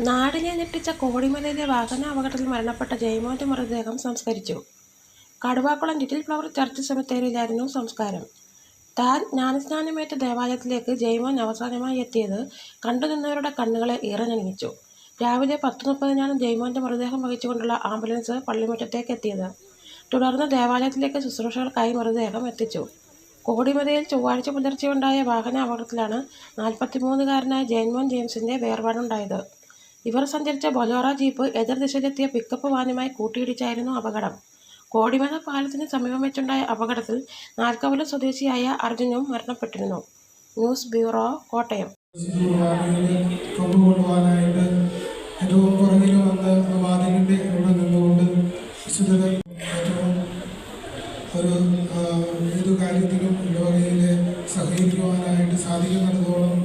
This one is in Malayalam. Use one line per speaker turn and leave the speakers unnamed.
നാടിനെ ഞെട്ടിച്ച കോടിമലയിലെ വാഹന അപകടത്തിൽ മരണപ്പെട്ട ജയമോന്റെ മൃതദേഹം സംസ്കരിച്ചു. കടുവാക്കുളം ലിറ്റിൽ ഫ്ലവർ ചർച്ച് സെമിത്തേരിയിലായിരുന്നു സംസ്കാരം. താൻ ജ്ഞാനസ്നാനമേറ്റ ദേവാലയത്തിലേക്ക് ജയമോൻ അവസാനമായി എത്തിയത് കണ്ടുനിന്നവരുടെ കണ്ണുകളെ ഈറനണിയിച്ചു. രാവിലെ പത്ത് മുപ്പതിനാണ് ജയമോന്റെ മൃതദേഹം വഹിച്ചുകൊണ്ടുള്ള ആംബുലൻസ് പള്ളിമുറ്റത്തേക്ക് എത്തിയത്. തുടർന്ന് ദേവാലയത്തിലേക്ക് ശുശ്രൂഷകൾക്കായി മൃതദേഹം എത്തിച്ചു. കോടിമലയിൽ ചൊവ്വാഴ്ച പുലർച്ചെയുണ്ടായ വാഹന അപകടത്തിലാണ് നാൽപ്പത്തിമൂന്നുകാരനായ ജയൻമോൻ ജെയിംസിന്റെ വേർപാടുണ്ടായത്. ഇവർ സഞ്ചരിച്ച ബൊലോറ ജീപ്പ് എതിർദിശയിലെത്തിയ പിക്കപ്പ് വാനുമായി കൂട്ടിയിടിച്ചായിരുന്നു അപകടം. കോടിമല പാലത്തിന് സമീപം വെച്ചുണ്ടായ അപകടത്തിൽ നാൽക്കവല സ്വദേശിയായ അർജുനും മരണപ്പെട്ടിരുന്നു. News bureau Kottayam.
ഒരു ഏതു കാര്യത്തിലും ലോകയിലെ സഹകരിക്കുവാനായിട്ട് സാധിക്കുന്നിടത്തോളം